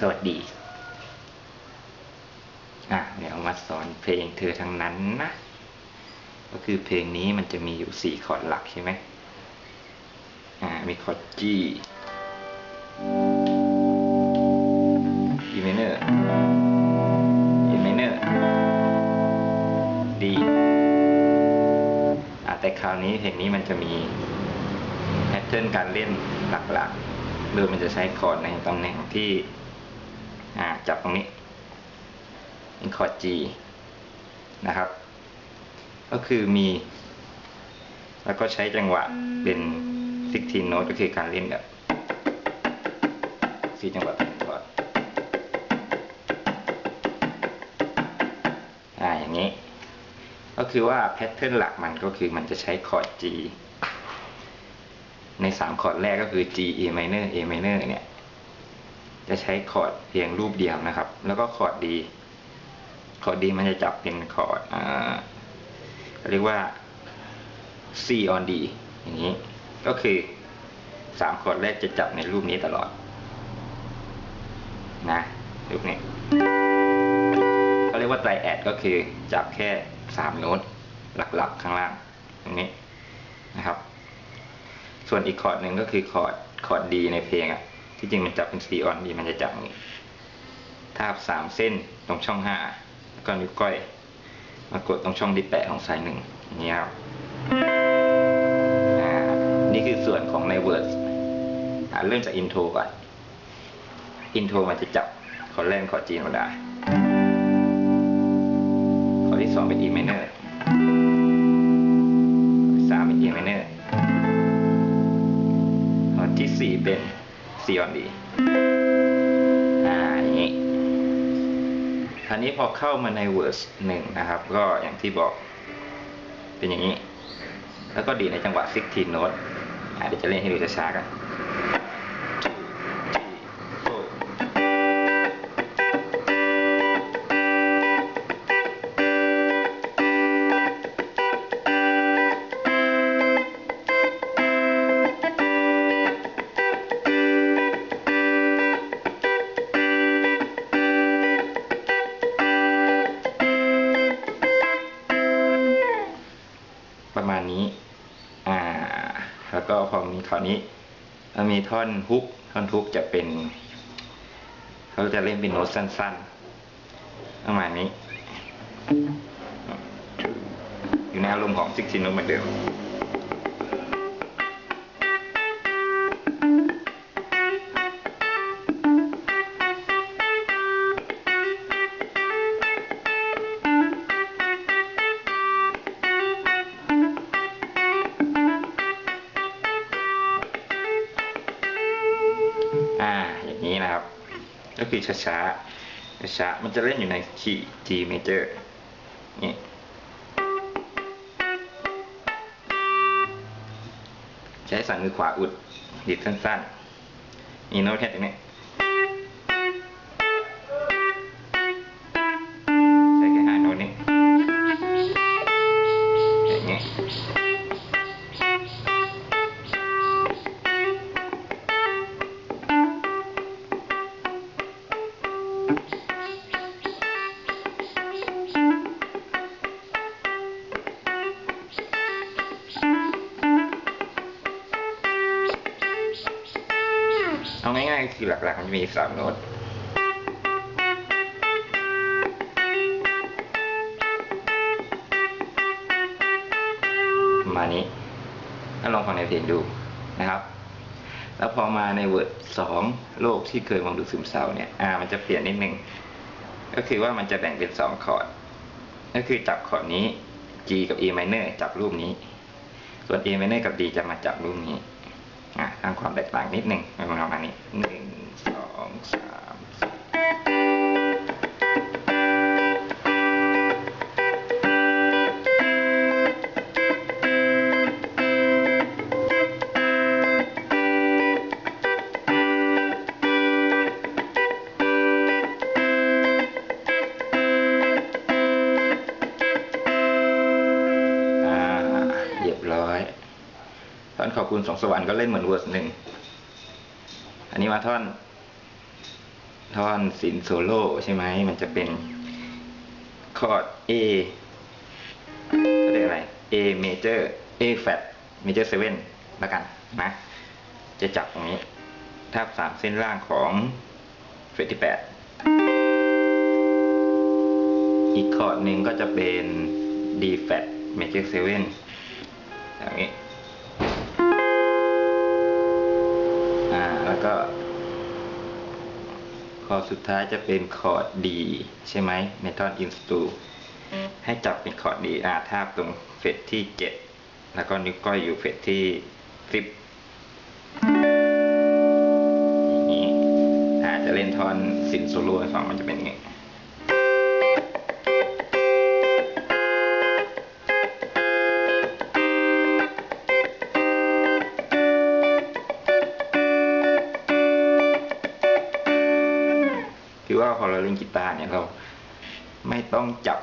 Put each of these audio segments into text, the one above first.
สวัสดี อะ เดี๋ยวมาสอนเพลงเธอทั้งนั้นนะ ก็คือเพลงนี้มันจะมีอยู่สี่คอร์ดหลักใช่ไหมอ่า มีคอร์ด G E minor E minor D อะแต่คราวนี้เพลงนี้มันจะมีแพทเทิร์นการเล่นหลักๆโดยมันจะใช้คอร์ดในตำแหน่งที่ อ่าจับตรงนี้เป็นคอร์ด G นะครับ ก็คือมี แล้วก็ใช้จังหวะเป็น16โน้ตก็คือการเล่นแบบสี่จังหวะเป็นคอร์ดอ่าอย่างนี้ ก็คือว่าแพทเทิร์นหลักมันก็คือมันจะใช้คอร์ด G ในสามคอร์ดแรกก็คือ G A minor A minor เนี่ย จะใช้คอร์ดเพียงรูปเดียวนะครับ แล้วก็คอร์ดดีคอร์ดดีมันจะจับเป็นคอร์ดเรียกว่า C on D อย่างนี้ ก็คือสามคอร์ดแรกจะจับในรูปนี้ตลอด นะรูปนี้เขาเรียกว่าไตรแอดก็คือจับแค่สามโน้ตหลักๆ ข้างล่างตรงนี้นะครับ ส่วนอีกคอร์ดหนึ่งก็คือคอร์ดคอร์ดดีในเพลงอะ ที่จริงมันจับเป็น C on D มันจะจับอย่างนี้ทาบสามเส้นตรงช่องห้าแล้วก็นิ้วก้อย มากดตรงช่องที่แปะของสายหนึ่งนี้ครับอ่านี่คือส่วนของใน Word อ่าเริ่มจากอินโทรก่อน อินโทรมันจะจับคอร์ดแรกคอจีธรรมดาคอที่สองเป็น E minor คอร์สามเป็น E minor คอร์ดที่สี่เป็น C on D อ่าอย่างนี้คราวนี้พอเข้ามาใน verse หนึ่งนะครับ ก็อย่างที่บอก เป็นอย่างนี้ แล้วก็ดีในจังหวะ16โน้ตอะเดี๋ยวจะเล่นให้ดูช้าๆกัน ถ้ามีท่อนฮุก ท่อนฮุกจะเป็น เขาจะเล่นเป็นโน้ตสั้นๆ ประมาณนี้ อยู่ในอารมณ์ของซิกซินโนเหมือนเดิม คือช้าๆช้าๆมันจะเล่นอยู่ในคีย์ G major นี่ใช้สันมือขวาอุดดิดสั้นๆมีโน้ตแค่ตรงนี้ คือหลักๆ มันจะมีสามโน้ตประมาณนี้ถ้าลองฟังในเพลงดูนะครับ แล้วพอมาในเวิร์ดสองโลกที่เคยมองดูซึมเศร้าเนี่ยอ่ามันจะเปลี่ยนนิดนึงก็คือว่ามันจะแบ่งเป็นสองคอร์ดก็คือจับคอร์ดนี้ G กับ E minor จับรูปนี้ ส่วน A minor กับ D จะมาจับรูปนี้อะสร้างความแตกต่างนิดนึ่งประมาณนี้หนึ่ง ก็เล่นเหมือนเวอร์สหนึ่ง อันนี้มาท่อน ท่อนสินโซโล่ใช่ไหม มันจะเป็นคอร์ด A เขาเรียกอะไร A major A flat major 7แล้วกันนะ จะจับตรงนี้ทับสามเส้นล่างของเฟรที่แปดอีกคอร์ดหนึ่งก็จะเป็น D flat major 7อย่างนี้ ก็ คอร์ดสุดท้ายจะเป็นคอร์ดดีใช่ไหมในท่อนอินสตูให้จับเป็นคอร์ดดีอาทาบตรงเฟสที่7แล้วก็นิ้วก้อยอยู่เฟสที่10อย่างนี้อาจจะเล่นท่อนซินโซโล่ให้ฟังมันจะเป็น อย่างนี้คือว่าพอเราเล่นกีตาร์เนี่ยเราไม่ต้องจับ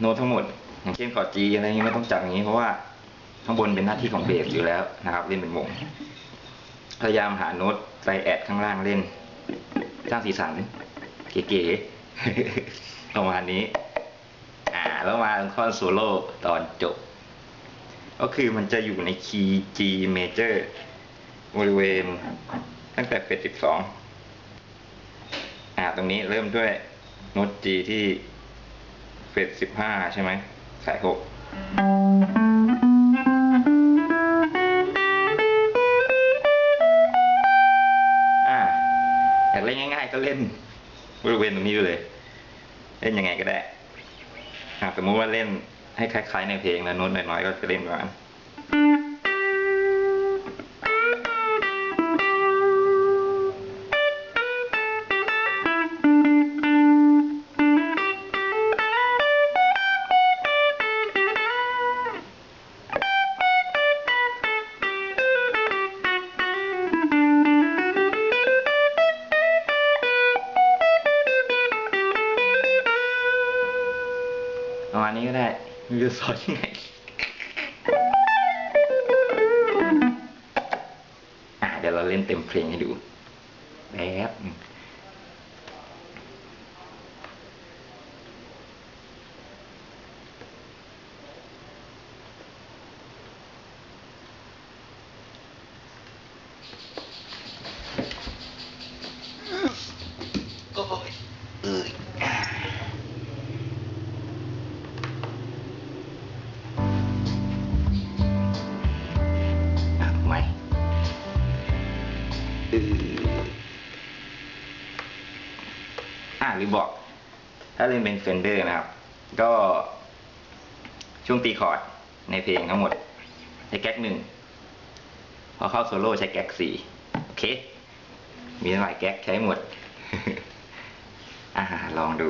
โน้ตทั้งหมด อย่างเช่นคอร์ด G อะไรเงี้ยไม่ต้องจับอย่างนี้เพราะว่าข้างบนเป็นหน้าที่ของเบสอยู่แล้วนะครับ เล่นเป็นวงพยายามหาโน้ตไซแอดข้างล่างเล่นสร้างสีสันเก๋ๆประมาณนี้ อ่า แล้วมาท่อนโซโล่ตอนจบ ก็คือมันจะอยู่ในคีย์ G major บริเวณตั้งแต่เฟส12อ่่าตรงนี้เริ่มด้วยโน้ต G ที่เฟสสิบห้าใช่ไหมสายหกอ่าอยากเล่นง่ายๆก็เล่นบริเวณตรงนี้ไปเลย เล่นยังไงก็ได้อ่าสมมุติว่าเล่นให้คล้ายๆในเพลงแล้วโน้ตน้อยๆก็จะเล่นประมาณ อยังไงอะเดี๋ยวเราเล่นเต็มเพลงให้ดูแป๊บือบอก ถ้าเล่นเป็นเฟนเดอร์นะครับ ก็ช่วงตีคอร์ดในเพลงทั้งหมดใช้แก๊กหนึ่งพอเข้าโซโล่ใช้แก๊กสี่โอเค มีหลายแก๊กใช้หมด อ่าลองดู